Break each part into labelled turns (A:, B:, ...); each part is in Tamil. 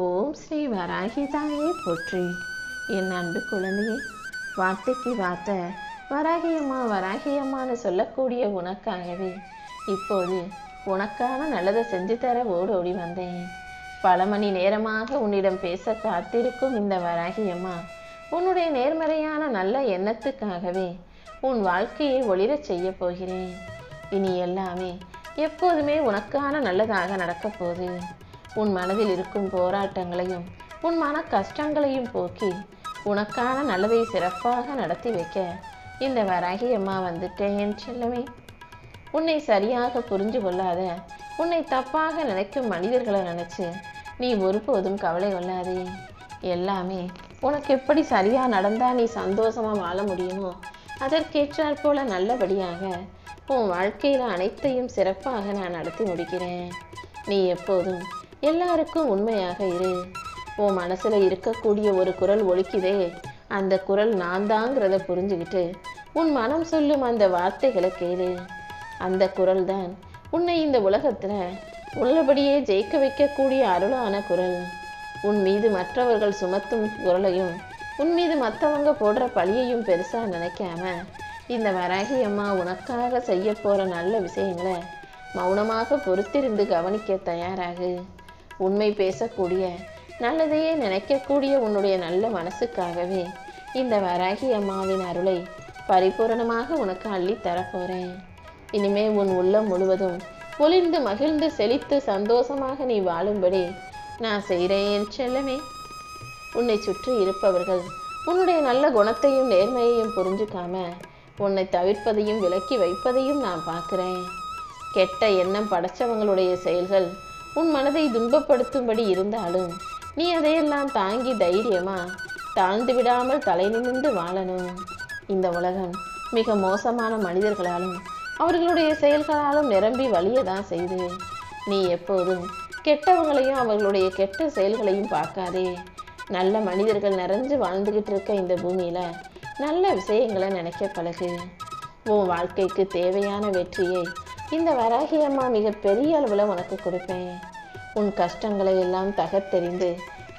A: ஓம் ஸ்ரீ வராகிதாயே போற்றி. என் அன்பு குழந்தையே வார்த்தைக்கு வார்த்தை வராகியம்மா வராகியம்மான்னு சொல்லக்கூடிய உனக்காகவே இப்போது உனக்கான நல்லதை செஞ்சு தர ஓடோடி வந்தேன். பல மணி நேரமாக உன்னிடம் பேச காத்திருக்கும் இந்த வராகியம்மா உன்னுடைய நேர்மறையான நல்ல எண்ணத்துக்காகவே உன் வாழ்க்கையை ஒளிரச் செய்ய போகிறேன். இனி எல்லாமே எப்போதுமே உனக்கான நல்லதாக நடக்கப் போகுது. உன் மனதில் இருக்கும் போராட்டங்களையும் உன் மன கஷ்டங்களையும் போக்கி உனக்கான நல்லதை சிறப்பாக நடத்தி வைக்க இந்த வராகி அம்மா வந்துட்டேன் என் செல்லமே. உன்னை சரியாக புரிஞ்சு கொள்ளாத உன்னை தப்பாக நினைக்கும் மனிதர்களை நினைச்சு நீ ஒருபோதும் கவலை கொள்ளாதே. எல்லாமே உனக்கு எப்படி சரியாக நடந்தால் நீ சந்தோஷமா வாழ முடியுமோ அதற்கேற்றாற் போல நல்லபடியாக உன் வாழ்க்கையில் அனைத்தையும் சிறப்பாக நான் நடத்தி முடிக்கிறேன். நீ எப்போதும் எல்லாருக்கும் உண்மையாக இரு. உன் மனசில் இருக்கக்கூடிய ஒரு குரல் ஒலிக்குதே. அந்த குரல் நான் தாங்கிறத புரிஞ்சுக்கிட்டு உன் மனம் சொல்லும் அந்த வார்த்தைகளை கேளு. அந்த குரல் தான் உன்னை இந்த உலகத்தில் உள்ளபடியே ஜெயிக்க வைக்கக்கூடிய அருளான குரல். உன் மீது மற்றவர்கள் சுமத்தும் குரலையும் உன் மீது மற்றவங்க போடுற பழியையும் பெருசாக நினைக்காம இந்த வராகி அம்மா உனக்காக செய்ய போகிற நல்ல விஷயங்களை மௌனமாக பொறுத்திருந்து கவனிக்க தயாராகு. உண்மை பேசக்கூடிய நல்லதையே நினைக்கக்கூடிய உன்னுடைய நல்ல மனசுக்காகவே இந்த வராகி அம்மாவின் அருளை பரிபூரணமாக உனக்கு அள்ளி தரப்போறேன். இனிமே உன் உள்ளம் முழுவதும் ஒளிர்ந்து மகிழ்ந்து செழித்து சந்தோஷமாக நீ வாழும்படி நான் செய்கிறேன் செல்லமே. உன்னை சுற்றி இருப்பவர்கள் உன்னுடைய நல்ல குணத்தையும் நேர்மையையும் புரிஞ்சுக்காம உன்னை தவிர்ப்பதையும் விலக்கி வைப்பதையும் நான் பார்க்குறேன். கெட்ட எண்ணம் படைச்சவங்களுடைய செயல்கள் உன் மனதை துன்பப்படுத்தும்படி இருந்தாலும் நீ அதையெல்லாம் தாங்கி தைரியமா தாழ்ந்து விடாமல் தலை நிமிர்ந்து வாழணும். இந்த உலகம் மிக மோசமான மனிதர்களாலும் அவர்களுடைய செயல்களாலும் நிரம்பி வழியதான் செய்து. நீ எப்போதும் கெட்டவங்களையும் அவர்களுடைய கெட்ட செயல்களையும் பார்க்காதே. நல்ல மனிதர்கள் நிறைஞ்சு வாழ்ந்துகிட்டு இருக்க இந்த பூமியில நல்ல விஷயங்களை நினைக்க பழகு. உன் வாழ்க்கைக்கு தேவையான வெற்றியை இந்த வராகி அம்மா மிக பெரிய அளவில் உனக்கு கொடுப்பேன். உன் கஷ்டங்களை எல்லாம் தகர்த்தெறிந்து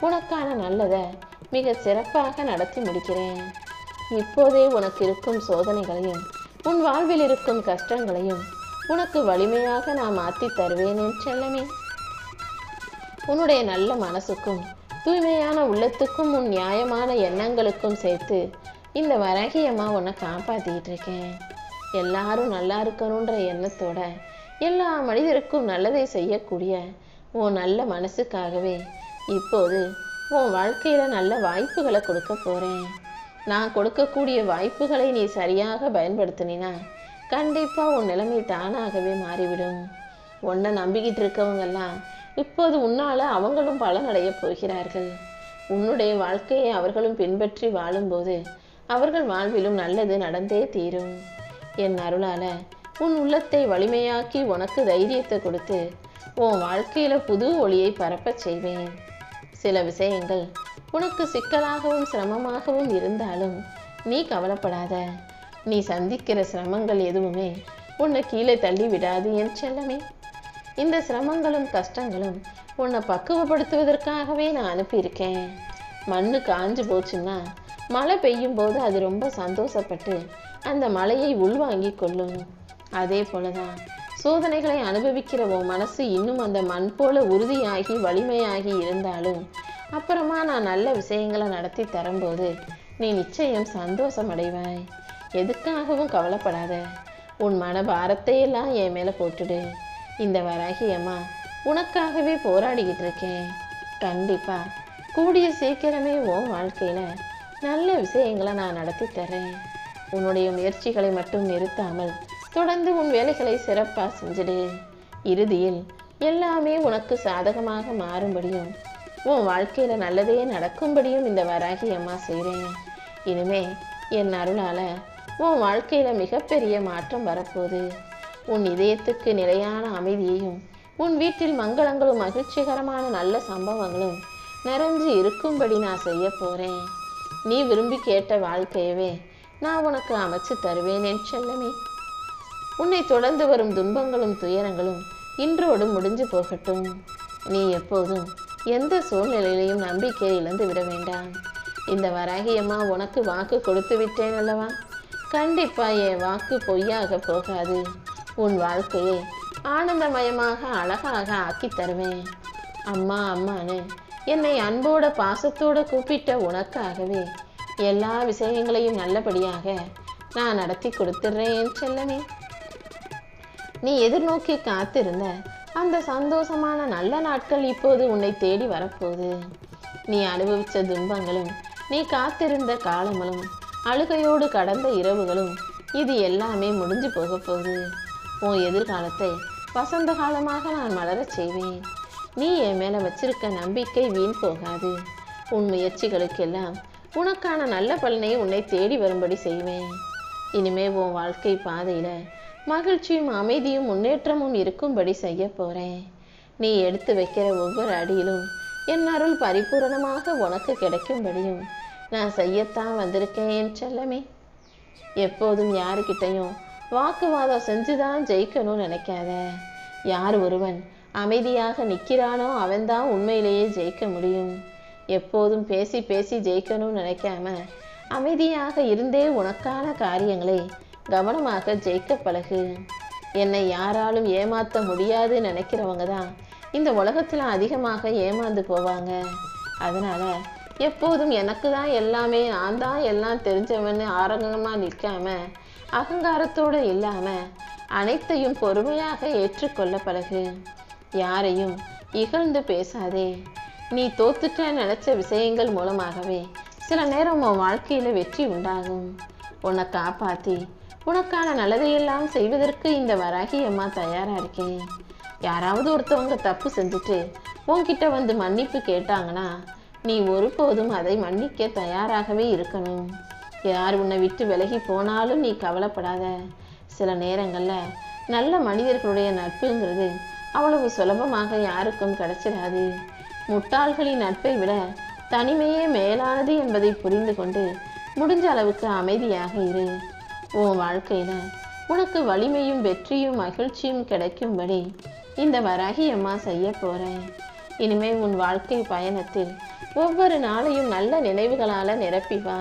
A: உனக்கான நல்லதை மிக சிறப்பாக நடத்தி முடிக்கிறேன். இப்போதே உனக்கு இருக்கும் சோதனைகளையும் உன் வாழ்வில் இருக்கும் கஷ்டங்களையும் உனக்கு வலிமையாக நான் மாற்றி தருவேன் செல்லமே. உன்னுடைய நல்ல மனசுக்கும் தூய்மையான உள்ளத்துக்கும் உன் நியாயமான எண்ணங்களுக்கும் சேர்த்து இந்த வரகியம்மா உன்னை காப்பாற்றிக்கிட்டு இருக்கேன். எல்லாரும் நல்லா இருக்கணுன்ற எண்ணத்தோட எல்லா மனிதருக்கும் நல்லதை செய்யக்கூடிய உன் நல்ல மனசுக்காகவே இப்போது உன் வாழ்க்கையில நல்ல வாய்ப்புகளை கொடுக்க போறேன். நான் கொடுக்கக்கூடிய வாய்ப்புகளை நீ சரியாக பயன்படுத்தினா கண்டிப்பா உன் நிலைமை தானாகவே மாறிவிடும். உன்னை நம்பிக்கிட்டு இருக்கவங்கெல்லாம் இப்போது உன்னால அவங்களும் பலனடைய போகிறார்கள். உன்னுடைய வாழ்க்கையை அவர்களும் பின்பற்றி வாழும்போது அவர்கள் வாழ்விலும் நல்லது நடந்தே தீரும். என் அருளால உன் உள்ளத்தை வலிமையாக்கி உனக்கு தைரியத்தை கொடுத்து உன் வாழ்க்கையில புது ஒளியை பரப்பச் செய்வேன். சில விஷயங்கள் உனக்கு சிக்கலாகவும் சிரமமாகவும் இருந்தாலும் நீ கவலைப்படாத. நீ சந்திக்கிற சிரமங்கள் எதுவுமே உன்னை கீழே தள்ளி விடாது என் செல்லமே. இந்த சிரமங்களும் கஷ்டங்களும் உன்னை பக்குவப்படுத்துவதற்காகவே நான் அனுப்பியிருக்கேன். மண்ணு காஞ்சு போச்சுன்னா மழை பெய்யும் போது அது ரொம்ப சந்தோஷப்பட்டு அந்த மலையை உள்வாங்கி கொள்ளும். அதே போலதான் சோதனைகளை அனுபவிக்கிற உன் மனசு இன்னும் அந்த மண் போல உறுதியாகி வலிமையாகி இருந்தாலும் அப்புறமா நான் நல்ல விஷயங்களை நடத்தி தரும்போது நீ நிச்சயம் சந்தோஷம் அடைவாய் எதுக்காகவும் கவலைப்படாத. உன் மன பாரத்தையெல்லாம் என் மேல போட்டுடு. இந்த வராகி அம்மா உனக்காகவே போராடிக்கிட்டு இருக்கேன். கண்டிப்பா கூடிய சீக்கிரமே உன் வாழ்க்கையில நல்ல விஷயங்களை நான் நடத்தி தரேன் உன்னுடைய முயற்சிகளை மட்டும் நிறுத்தாமல் தொடர்ந்து உன் வேலைகளை சிறப்பா செஞ்சிடு. இறுதியில் எல்லாமே உனக்கு சாதகமாக மாறும்படியும் உன் வாழ்க்கையில நல்லதே நடக்கும்படியும் இந்த வராகி அம்மா செய்கிறேன் இனிமே என் அருளால உன் வாழ்க்கையில மிகப்பெரிய மாற்றம் வரப்போகுது. உன் இதயத்துக்கு நிலையான அமைதியையும் உன் வீட்டில் மங்களங்களும் மகிழ்ச்சிகரமான நல்ல சம்பவங்களும் நிறைஞ்சு இருக்கும்படி நான் செய்ய போறேன். நீ விரும்பி கேட்ட வாழ்க்கையவே நான் உனக்கு அமைச்சு தருவேன் என் செல்லமே. உன்னை தொடர்ந்து வரும் துன்பங்களும் துயரங்களும் இன்றோடு முடிஞ்சு போகட்டும். நீ எப்போதும் எந்த சூழ்நிலையிலையும் நம்பிக்கையை இழந்து விட வேண்டாம். இந்த வராகியம்மா உனக்கு வாக்கு கொடுத்து விட்டேன் அல்லவா? கண்டிப்பா என் வாக்கு பொய்யாக போகாது. உன் வாழ்க்கையை ஆனந்தமயமாக அழகாக ஆக்கி தருவேன். அம்மா அம்மான்னு என்னை அன்போட பாசத்தோட கூப்பிட்ட உனக்காகவே எல்லா விஷயங்களையும் நல்லபடியாக நான் நடத்தி கொடுத்துட்றேன் செல்லமே. நீ எதிர்நோக்கி காத்திருந்த அந்த சந்தோஷமான நல்ல நாட்கள் இப்போது உன்னை தேடி வரப்போகுது. நீ அனுபவித்த துன்பங்களும் நீ காத்திருந்த காலங்களும் அழுகையோடு கடந்த இரவுகளும் இது எல்லாமே முடிஞ்சு போக போகுது. உன் எதிர்காலத்தை வசந்த காலமாக நான் மலரச் செய்வேன். நீ என் மேல வச்சிருக்க நம்பிக்கை வீண் போகாது. உன் முயற்சிகளுக்கெல்லாம் உனக்கான நல்ல பலனை உன்னை தேடி வரும்படி செய்வேன். இனிமே உன் வாழ்க்கை பாதையில மகிழ்ச்சியும் அமைதியும் முன்னேற்றமும் இருக்கும்படி செய்ய போறேன். நீ எடுத்து வைக்கிற ஒவ்வொரு அடியிலும் என் அருள் பரிபூரணமாக உனக்கு கிடைக்கும்படியும் நான் செய்யத்தான் வந்திருக்கேன் என் செல்லமே. எப்போதும் யாருக்கிட்டையும் வாக்குவாதம் செஞ்சுதான் ஜெயிக்கணும்னு நினைக்காத. யார் ஒருவன் அமைதியாக நிற்கிறானோ அவன்தான் உண்மையிலேயே ஜெயிக்க முடியும். எப்போதும் பேசி பேசி ஜெயிக்கணும்னு நினைக்காம அமைதியாக இருந்தே உனக்கான காரியங்களை கவனமாக ஜெயிக்க பழகு. என்னை யாராலும் ஏமாற்ற முடியாதுன்னு நினைக்கிறவங்க தான் இந்த உலகத்தில் அதிகமாக ஏமாந்து போவாங்க. அதனால் எப்போதும் எனக்கு தான் எல்லாமே நான் தான் எல்லாம் தெரிஞ்சவன்னு ஆரங்கமாக நிற்காம அகங்காரத்தோடு இல்லாமல் அனைத்தையும் பொறுமையாக ஏற்றுக்கொள்ள பழகு. யாரையும் இகழ்ந்து பேசாதே. நீ தோத்துட்ட நினைச்ச விஷயங்கள் மூலமாகவே சில நேரம் உன் வாழ்க்கையில வெற்றி உண்டாகும். உன்னை காப்பாத்தி உனக்கான நல்லதையெல்லாம் செய்வதற்கு இந்த வராகி அம்மா தயாரா இருக்கேன். யாராவது ஒருத்தவங்க தப்பு செஞ்சுட்டு உன்கிட்ட வந்து மன்னிப்பு கேட்டாங்கன்னா நீ ஒருபோதும் அதை மன்னிக்க தயாராகவே இருக்கணும். யார் உன்னை விட்டு விலகி போனாலும் நீ கவலைப்படாத. சில நேரங்களில் நல்ல மனிதர்களுடைய நட்புங்கிறது அவ்வளவு சுலபமாக யாருக்கும் கிடைச்சிடாது முட்டாள்களின் நட்பை விட தனிமையே மேலானது என்பதை புரிந்து கொண்டு முடிஞ்ச அளவுக்கு அமைதியாக இரு. உன் வாழ்க்கையில உனக்கு வலிமையும் வெற்றியும் மகிழ்ச்சியும் கிடைக்கும்படி இந்த வராகி அம்மா செய்ய போறேன் இனிமே உன் வாழ்க்கை பயணத்தில் ஒவ்வொரு நாளையும் நல்ல நினைவுகளால நிரப்பி வா.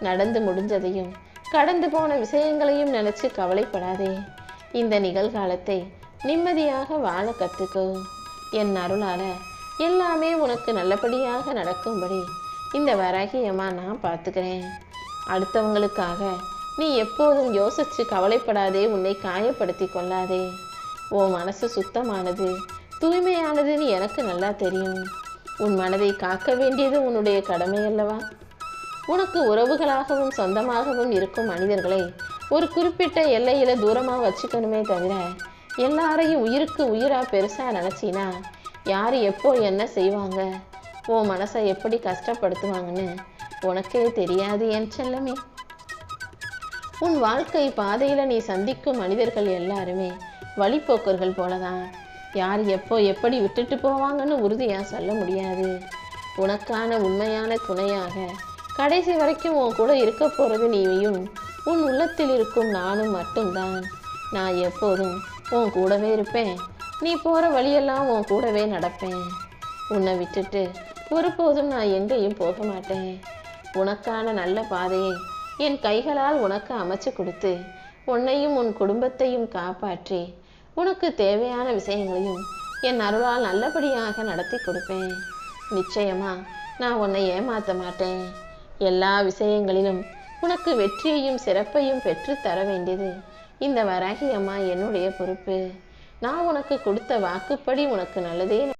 A: நடந்து முடிஞ்சதையும் கடந்து போன விஷயங்களையும் நினைச்சு கவலைப்படாதே. இந்த நிகழ்காலத்தை நிம்மதியாக வாழ கத்துக்கோ. என் அருளால எல்லாமே உனக்கு நல்லபடியாக நடக்கும்படி. இந்த வராகியம்மா நான் பார்த்துக்கிறேன். அடுத்தவங்களுக்காக நீ எப்போதும் யோசிச்சு கவலைப்படாதே உன்னை காயப்படுத்தி கொள்ளாதே. உன் மனசு சுத்தமானது தூய்மையானதுன்னு எனக்கு நல்லா தெரியும். உன் மனதை காக்க வேண்டியது உன்னுடைய கடமை அல்லவா? உனக்கு உறவுகளாகவும் சொந்தமாகவும் இருக்கும் மனிதர்களை ஒரு குறிப்பிட்ட எல்லையில தூரமாக வச்சுக்கணுமே தவிர எல்லாரையும் உயிருக்கு உயிரா பெருசா நினைச்சினா யார் எப்போ என்ன செய்வாங்க? உன் மனசை எப்படி கஷ்டப்படுத்துவாங்கன்னு உனக்கே தெரியாது என் செல்லமே. உன் வாழ்க்கை பாதையில் நீ சந்திக்கும் மனிதர்கள் எல்லாருமே வழிப்போக்கர்கள் போலதான். யார் எப்போ எப்படி விட்டுட்டு போவாங்கன்னு உறுதியாக சொல்ல முடியாது. உனக்கான உண்மையான துணையாக கடைசி வரைக்கும் உன் கூட இருக்க போகிறது நீயும் உன் உள்ளத்தில் இருக்கும் நானும் மட்டும்தான். நான் எப்போதும் உன் கூடவே இருப்பேன். நீ போகிற வழியெல்லாம் உன் கூடவே நடப்பேன். உன்னை விட்டுட்டு ஒருபோதும் நான் எங்கேயும் போக மாட்டேன். உனக்கான நல்ல பாதையை என் கைகளால் உனக்கு அமைச்சு கொடுத்து உன்னையும் உன் குடும்பத்தையும் காப்பாற்றி உனக்கு தேவையான விஷயங்களையும் என் அருளால் நல்லபடியாக நடத்தி கொடுப்பேன். நிச்சயமா நான் உன்னை ஏமாற்ற மாட்டேன். எல்லா விஷயங்களிலும் உனக்கு வெற்றியையும் சிறப்பையும் பெற்றுத்தர வேண்டியது இந்த வராகி அம்மா என்னுடைய பொறுப்பு. நான் உனக்கு கொடுத்த வாக்குப்படி உனக்கு நல்லதே